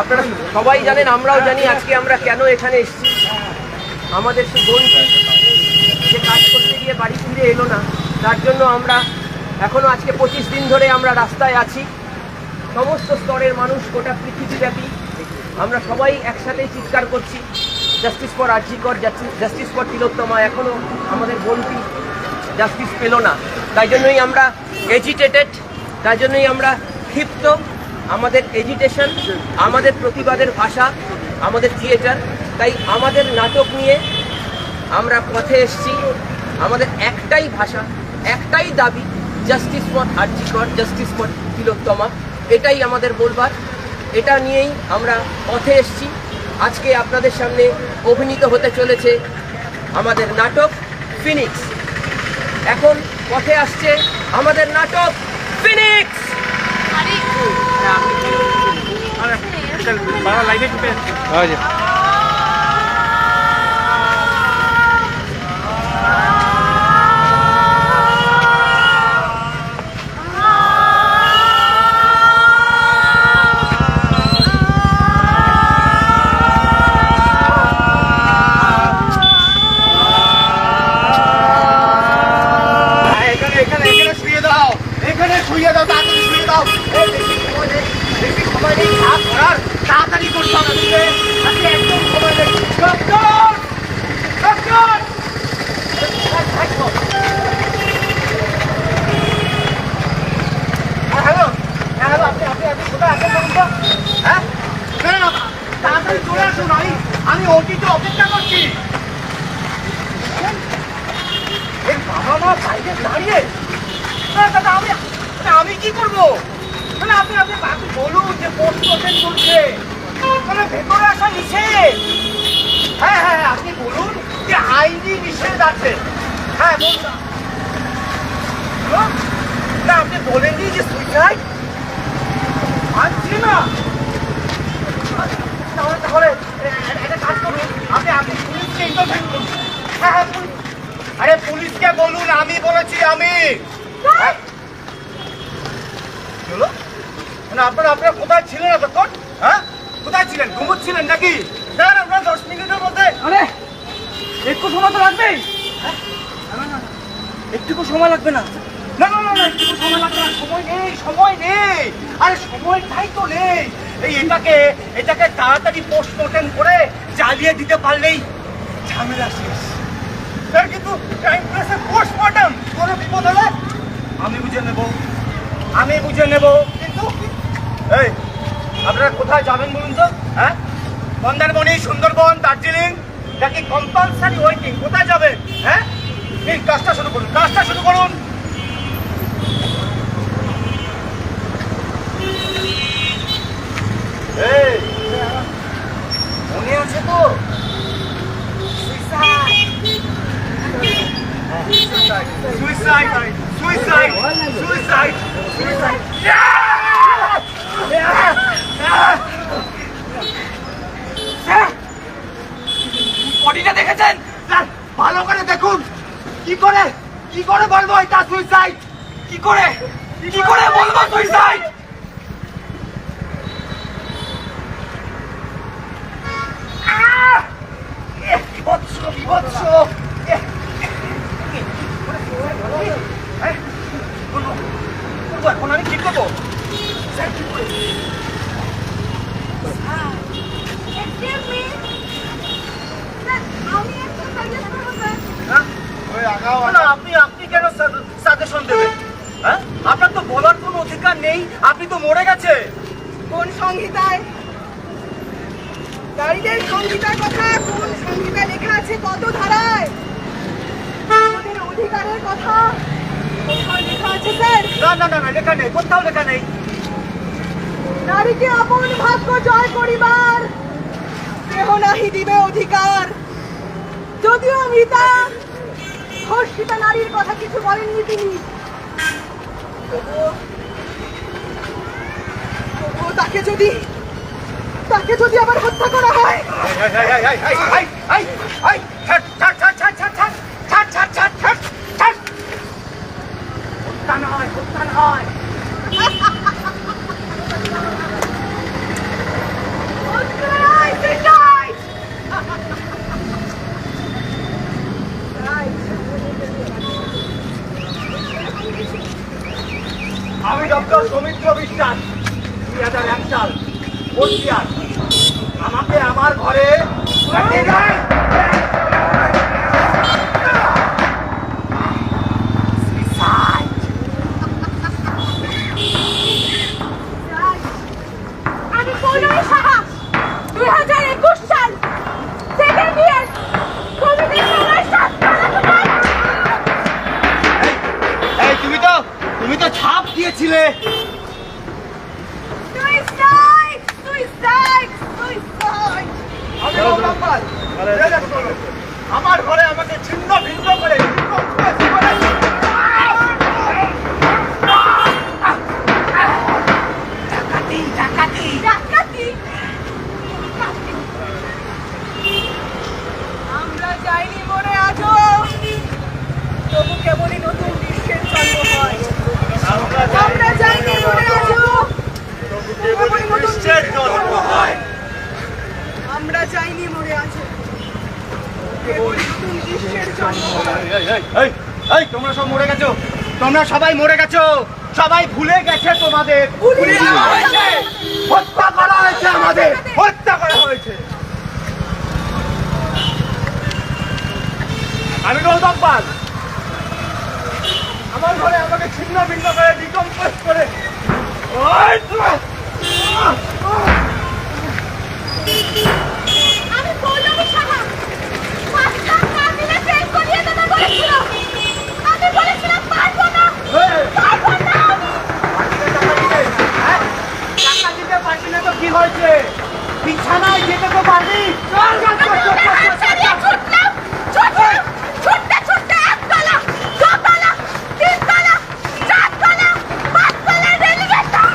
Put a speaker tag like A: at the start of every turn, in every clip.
A: আপনারা সবাই জানেন, আমরাও জানি আজকে আমরা কেন এখানে এসেছি। আমাদের সেই বোনটি যে কাজ করতে গিয়ে বাড়ি ফিরে এলো না, তার জন্য আমরা এখনও আজকে পঁচিশ দিন ধরে আমরা রাস্তায় আছি। সমস্ত স্তরের মানুষ, গোটা পৃথিবীব্যাপী। আমরা সবাই একসাথে চিৎকার করছি justice for RG Kar justice for Tilottama, এখনও আমাদের বোনটি জাস্টিস পেল না। তাই জন্যই আমরা এজিটেটেড তাই জন্যই আমরা ক্ষিপ্ত। আমাদের এজিটেশন আমাদের প্রতিবাদের ভাষা, আমাদের থিয়েটার তাই আমাদের নাটক নিয়ে আমরা পথে এসেছি। আমাদের একটাই ভাষা, একটাই দাবি justice for RG Kar justice for Tilottama এটাই আমাদের বলবার। এটা নিয়েই আমরা পথে এসছি। আজকে আপনাদের সামনে অভিনীত হতে চলেছে আমাদের নাটক ফিনিক্স এখন পথে আসছে আমাদের নাটক ফিনিক্স
B: Oye. আছে হ্যাঁ বলুন না, আপনি বলেননি যে সুইসাইড আনছি না। তাহলে একটা কাজ করুন। আপনি আপনি পুলিশকে হ্যাঁ হ্যাঁ আরে, পুলিশকে বলুন, আমি বলেছি, আমি। হ্যাঁ? মানে আপনারা আপনারা কোথায় ছিলেন এতক্ষণ? হ্যাঁ? কোথায় ছিলেন? ঘুমোচ্ছিলেন নাকি? না না আপনারা দশ মিনিটের মধ্যে
A: আরে, একটু সময় তো লাগবেই। একটুকু সময় লাগবে না।
B: না না না না একটু সময় লাগবে না। সময় নেই সময় নেই। আরে, সময়টাই তো নেই। এই এটাকে এটাকে তাড়াতাড়ি পোস্টমর্টেম করে জ্বালিয়ে দিতে পারলেই ঝামেলা শেষ। স্যার কিন্তু টাইম প্রেসে পোস্টমর্টেম কোনো বিপদ হলে আমি বুঝে নেব। আমি বুঝে নেব। কিন্তু, এই, আপনারা কোথায় যাবেন বলুন তো? হ্যাঁ? মন্দারমণি, সুন্দরবন, দার্জিলিং নাকি কম্পালসারি ওয়েটিং কোথায় যাবেন? হ্যাঁ? এই কাজটা শুরু করুন, কাজটা শুরু করুন। মনে আছে তো? সুইসাইড সুইসাইড সুইসাইড সুইসাইড বডিটা দেখেছেন? ভালো করে দেখুন। কি করে? কি করে বলব এটা সুইসাইড কি করে? কি করে বলব সুইসাইড এখন আমি কি করব
C: Excuse me. Sir, আমি একটা suggest করব, sir.
B: হ্যাঁ? না, আপনি আপনি কেন সাজেশন দেবেন? হ্যাঁ? আপনার তো বলার কোনো অধিকার নেই আপনি তো মরে গেছে
C: কোন সংহিতায়? নারীদের সংহিতার কথা কোন সংহিতায় লেখা আছে কত ধারায় অধিকারের কথা লেখা আছে স্যার?
B: না না না না লেখা নেই কোথাও লেখা নেই।
C: নারীকে আপন ভাগ্য জয় করিবার কেহ নাহি দিবে অধিকার। যদিও মৃতা ধর্ষিতা নারীর কথা কিছু বলেননি তিনি। তাকে যদি তাকে যদি আবার হত্যা করা হয়।
B: এই, এই, এই, এই, ডক্টর সৌমিত্র বিশ্বাস দুই হাজার এক সাল আমাকে আমার ঘরে তোমরা সব মরে গেছো। তোমরা সবাই মরে গেছো। সবাই ভুলে গেছে তোমাদের। হত্যা করা হয়েছে আমাদের। হত্যা করা হয়েছে। আমি গৌতম পাল আমার ঘরে আমাকে ছিন্ন ভিন্ন করে ডিকম্পোজ করে। ওই তো!
C: আমি পৌলমী সাহা পাঁচটা না দিলে ট্রেন করিয়ে দেবে বলেছিল আমি বলেছিলাম পারব না
B: এই!
C: পারব না আমি
B: টাকা দিতে, হ্যাঁ? টাকা দিতে পারবি না তো কি হয়েছে বিছানায় যেতে তো পারবি চল, চল, চল, চল, চল, চল, চল,
C: ছাড়িয়ে
B: চল।
C: ছুটলাম ছুটলাম ছুটতে ছুটতে একতলা দুতলা তিনতলা চারতলা পাঁচতলা রেলিগেশন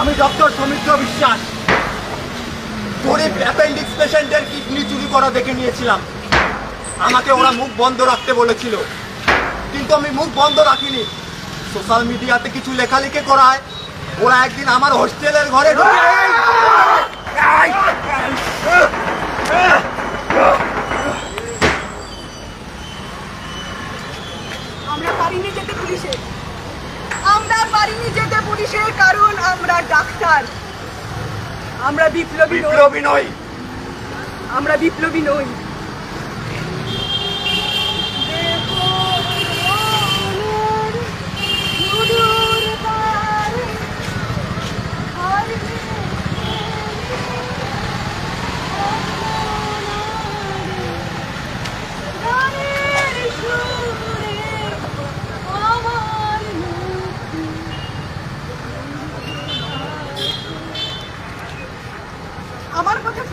B: আমি ডক্টর সৌমিত্র বিশ্বাস অ্যাপেন্ডিক্স পেশেন্টের কিডনি চুরি করা দেখে নিয়েছিলাম। আমাকে ওরা মুখ বন্ধ রাখতে বলেছিল। কিন্তু আমি মুখ বন্ধ রাখিনি। সোশ্যাল মিডিয়াতে কিছু লেখালেখি করায় ওরা একদিন আমার হোস্টেলের ঘরে
C: আমরা পারিনি যেতে পুলিশে। আমরা পারিনি যেতে পুলিশে, কারণ আমরা ডাক্তার। আমরা বিপ্লবী নই। আমরা বিপ্লবী নই।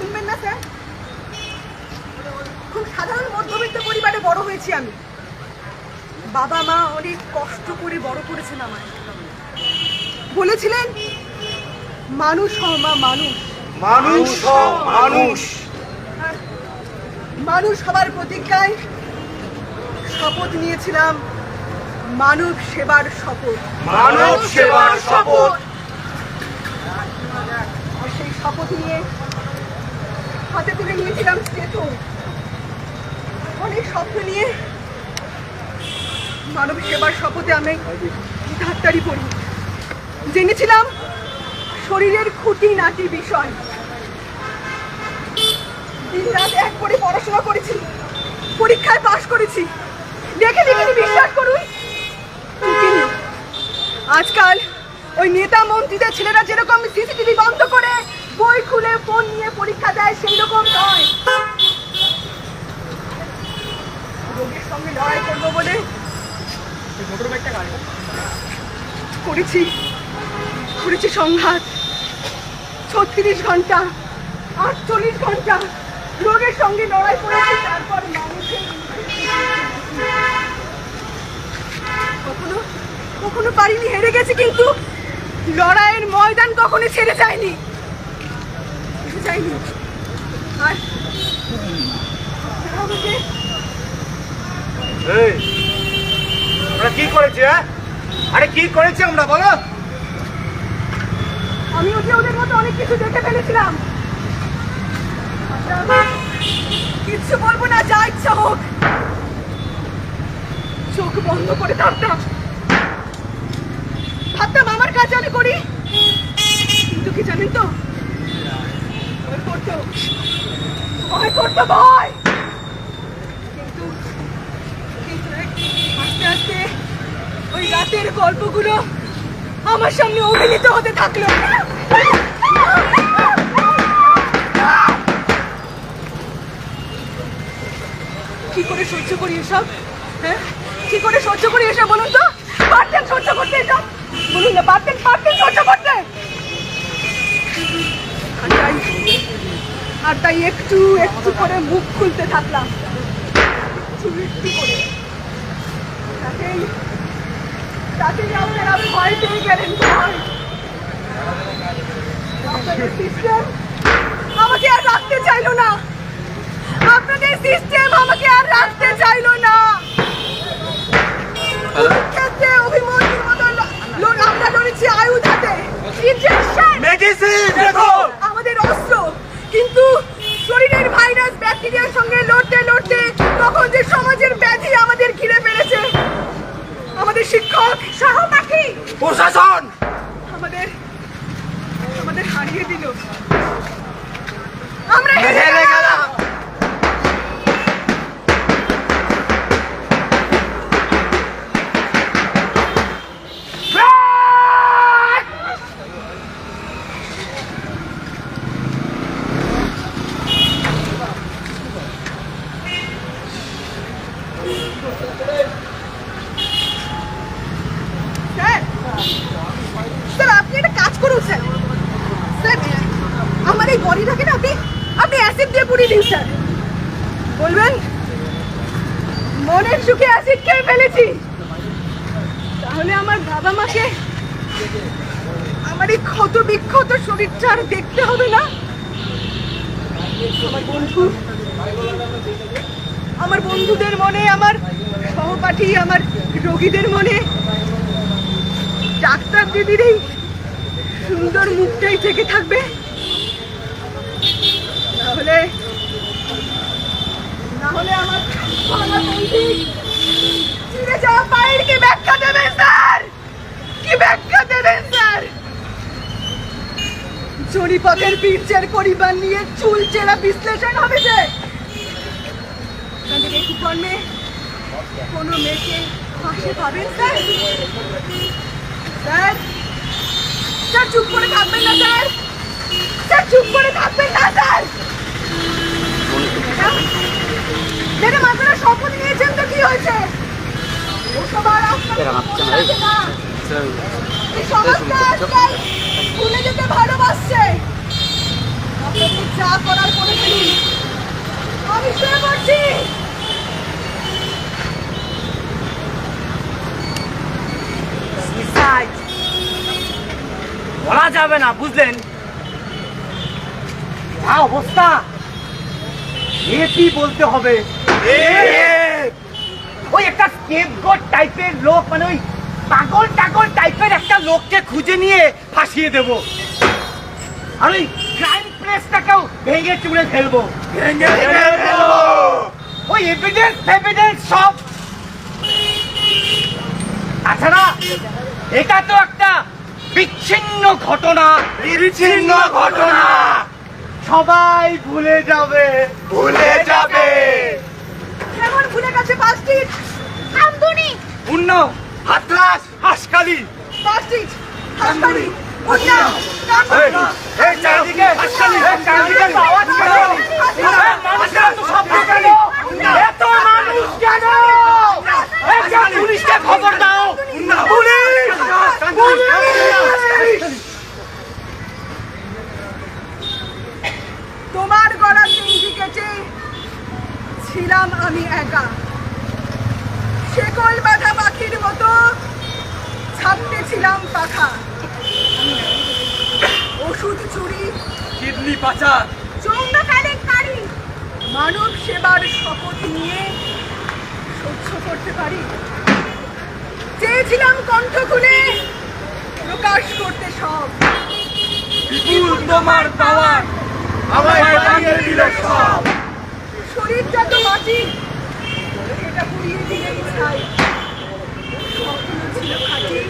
C: আমার শুনবেন না স্যার? খুব সাধারণ মধ্যবিত্ত পরিবারে বড় হয়েছি আমি। বাবা মা অনেক কষ্ট করে বড় করেছেন আমায়। বলেছিলেন মানুষ হ মা মানুষ।
B: মানুষ মানুষ।
C: মানুষ হবার প্রতিজ্ঞায় শপথ নিয়েছিলাম মানব সেবার শপথ।
B: মানব সেবার শপথ।
C: আর সেই শপথ নিয়ে হাতে তুলে নিয়েছিলাম স্টেথো অনেক স্বপ্ন নিয়ে মানব সেবার শপথে আমি ডাক্তারি পড়ি। জেনেছিলাম শরীরের খুঁটি নাটি বিষয়। দিন রাত এক করে পড়াশোনা করেছি, পরীক্ষায় পাশ করেছি। দেখে দেখে বিশ্বাস করুন। আজকাল ওই নেতা মন্ত্রীদের ছেলেরা যেরকম সিসিটিভি বন্ধ করে বই খুলে ফোন নিয়ে পরীক্ষা দেয় সেই রকম নয়। রোগের সঙ্গে লড়াই করব সংঘাত। ছত্রিশ আটচল্লিশ রোগের সঙ্গে লড়াই করেছি, তারপর কখনো কখনো পারিনি, হেরে গেছি কিন্তু লড়াইয়ের ময়দান কখনো ছেড়ে যায়নি। আর
B: এই, আমরা কি করেছি হ্যাঁ? আরে কি করেছি আমরা বলো?
C: আমি ওকে ওদের মতো অনেক কিছু দেখে ফেলেছিলাম। কিচ্ছু বলব না যা ইচ্ছা হোক। চোখ বন্ধ করে থাকতাম ভাবতাম আমার কাজ আমি করি। কিন্তু কি জানেন তো গল্পগুলো আমার সামনে অভিনীত হতে থাকল। কি করে সহ্য করি এসব? হ্যাঁ? কি করে সহ্য করি এসব বলুন তো? পারতেন সহ্য করতে এসব? বলুন না পারতেন পারতেন সহ্য করতে! আর তাই একটু একটু করে মুখ খুলতে থাকলাম। একটু একটু করে। তাতেই তাতেই আপনারা ভয় পেয়ে গেলেন আপনাদের সিস্টেম আমাকে আর রাখতে চাইলো না। আপনাদের সিস্টেম আমাকে আর রাখতে চাইলো না। ক্ষেত্রে অভিমন্যুর মতো ল- ল- আমরা লড়েছি আয়ুধ ইনজেকশন
B: মেডিসিন দেখো
C: আমাদের অস্ত্র কিন্তু শরীরের ভাইরাস ব্যাকটেরিয়ার সঙ্গে লড়তে লড়তে তখন যে সমাজের ব্যাধি আমাদের ঘিরে ফেলেছে। আমাদের শিক্ষক সহপাঠী
B: প্রশাসন
C: আমাদের আমাদের হারিয়ে দিল আমরা হেরে
B: হেরে
C: গেলাম
B: গেলাম
C: স্যার স্যার আপনি একটা কাজ করুন স্যার স্যার এই বডিটাকে না আপনি। আপনি অ্যাসিড দিয়ে পুড়িয়ে দিন স্যার বলবেন, মনের সুখে অ্যাসিড খেয়ে ফেলেছি। তাহলে আমার বাবা মাকে আমার এই ক্ষত বিক্ষত শরীরটা আর দেখতে হবে না। আমার বন্ধু, আমার বন্ধুদের মনে, আমার সহপাঠী, আমার রোগীদের মনে, ডাক্তার দিদির এই সুন্দর মুখটাই থেকে থাকবে তাহলে তাহলে আমার আমার বন্ধু চিড়ে যাওয়া পায়ের কি ব্যাখ্যা দেবেন স্যার কি ব্যাখ্যা দেবেন স্যার জরিপথের বীর্যের পরিবার নিয়ে চুল চেরা বিশ্লেষণ হবে যে। এই কুকর্মে কোনো মেয়েকে পাশে পাবেন স্যার? স্যার? স্যার চুপ করে থাকবেন না স্যার। স্যার চুপ করে থাকবেন না স্যার। শপথ নিয়েছেন তো কি হয়েছে? ওসব আর আপনাদের না। ভুলে যেতে ভালোবাসছে। যা করার করে আমি শুয়ে পড়ছি।
B: বলা যাবে না বুঝলেন? যা অবস্থা। এটি বলতে হবে। ওই একটা স্কেপগট টাইপের লোক মানে ওই পাগল টাগল টাইপের একটা লোককে খুঁজে নিয়ে ফাঁসিয়ে দেব। আর ওই ক্রাইম প্রেসটাকেও ভেঙে চুড়ে ফেলব। ভেঙে ফেলব। ওই এভিডেন্স এভিডেন্স সব। তাছাড়া এটা তো একটা বিচ্ছিন্ন ঘটনা। বিচ্ছিন্ন ঘটনা। সবাই ভুলে যাবে। ভুলে যাবে
C: কেমন ভুলে গেছে পাঁচটিট আমদুনি
B: পূর্ণ হাতলাস হাসকালি
C: পাঁচটিট হাসপালি উন্না
B: এই চারিদিকে হাসকালি এই চারিদিকে তো আওয়াজ কেন এই মানুষেরা তো সব কেন এত মানুষ কেন এই যে পুলিশকে খবর দাও পুলিশ পুলিশ
C: তোমার গলা তিনটি কেটে ছিলাম আমি একা শেকল বাঁধা পাখির মতো ছাপতে ছিলাম পাখা। ওষুধ চুরি
B: কিডনি পাচার।
C: চৌম্ব কেলেঙ্কারি মানব সেবার শপথ নিয়ে সহ্য করতে পারি। চেয়েছিলাম কণ্ঠ খুলে প্রকাশ করতে সব।
B: বিপুল তোমার পাওয়ার আমায় বানিয়ে দিলে সব।
C: শরীরটা তো মাটি এটা পুড়িয়ে দিলে ছাই স্বপ্ন ছিল খাঁটি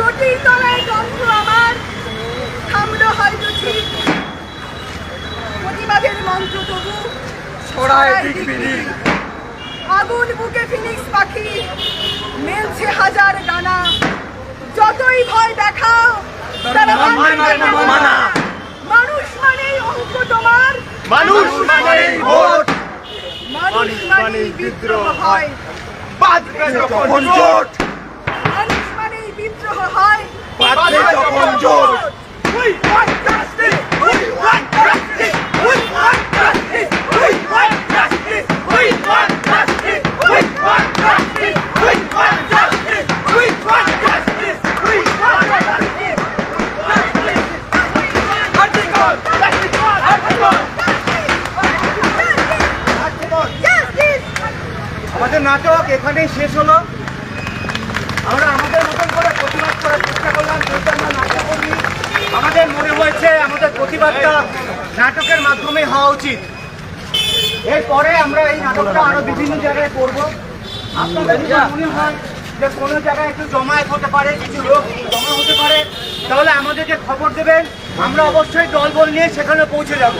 C: মাটির তলায় গন্ধ আমার থামলো হয়তো ঠিক প্রতিবাদের মন্ত্র তবু ছড়ায় দিকবিদিক। আগুন বুকে ফিনিক্স পাখি। মেলছে হাজার ডানা। যতই ভয় দেখাও তারা
B: মানা।
C: মানুষ মানেই অঙ্ক তোমার।
B: মানুষ মানেই ভোট।
C: মানুষ মানেই বিদ্রোহ হয়।
B: বাঁধবে যখন জোট
C: মানুষ মানেই বিদ্রোহ হয়।
B: বাঁধবে যখন জোট। We want justice! We want justice! We want justice! We want justice! We want justice! We want justice! We want justice! We want justice! We want justice! Article! Article! Article!
C: Justice!
B: আমাদের নাটক এখানেই শেষ হলো। আমরা আমাদের মতন করে প্রতিবাদ করার চেষ্টা করলাম, যেহেতু আমরা নাট্যকর্মী আমাদের মনে হয়েছে আমাদের প্রতিবাদটা নাটকের মাধ্যমে হওয়া উচিত। এরপরে আমরা এই নাটকটা আরও বিভিন্ন জায়গায় করব। আপনাদের যদি মনে হয় যে কোনো জায়গায় একটু জমায়েত হতে পারে কিছু লোক জমা হতে পারে তাহলে আমাদেরকে খবর দেবেন আমরা অবশ্যই দলবল নিয়ে সেখানে পৌঁছে যাব।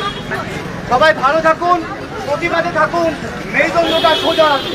B: সবাই ভালো থাকুন প্রতিবাদে থাকুন মেরুদণ্ডটা সোজা রাখুন।